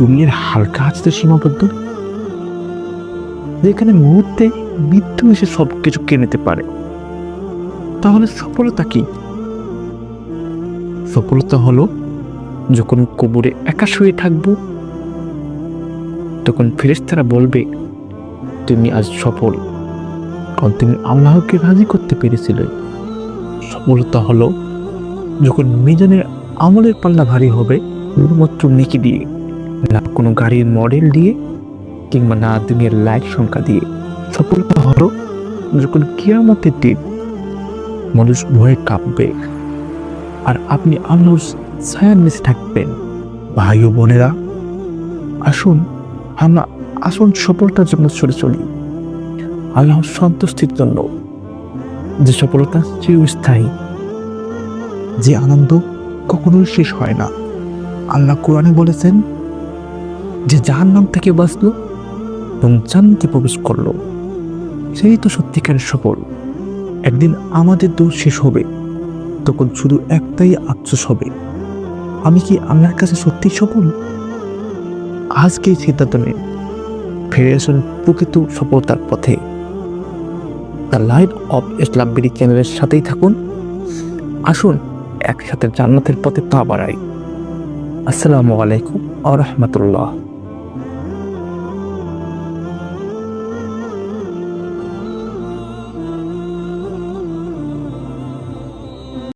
দুনিয়ার হালকা আছে সীমাবদ্ধ? যেখানে মুহূর্তে মৃত্যু এসে সব কিছু কেনে নিতে পারে। তাহলে সফলতা কি? সফলতা হলো যখন কবরে একা শুয়ে থাকব, তখন ফেরেশতারা বলবে, তুমি আজ সফল, কারণ তুমি আল্লাহকে রাজি করতে পেরেছিলে। সফলতা হলো যখন মিজানের আমলের পাল্লা ভারী হবে, শুধুমাত্র নেকি দিয়ে। না কোনো গাড়ির মডেল দিয়ে কিংবা না দুনিয়ার লাইট সংখ্যা দিয়ে। সফলতা হলো যখন কিয়ামতের দিন মানুষ ভয়ে কাঁপবে। আর আপনি আল্লাহর ছায়ার নিচে থাকবেন। ভাই ও বোনেরা, আসুন, আমরা আসুন সফলতার জন্য চলে চলি। আল্লাহর সন্তুষ্টির জন্য। যে সফলতা চিরস্থায়ী, যে আনন্দ কখনোই শেষ হয় না। আল্লাহ কোরআনে বলেছেন যে যার নাম থেকে বাঁচল এবং জান্নাতে প্রবেশ করল। সেই তো সত্যিকারের সফল। একদিন আমাদের দৌড় শেষ হবে, তখন শুধু একটাই আফসোস হবে। আমি কি আল্লাহর কাছে সত্যিই সফল? আজকেই সিদ্ধান্ত নিন, ফিরে আসুন প্রকৃত সফলতার পথে। The light of Islam BD চ্যানেলের সাথেই থাকুন। আসুন, একসাথে জান্নাতের পথে পা বাড়াই। আসসালামু আলাইকুম আ রহমতুল্লাহ।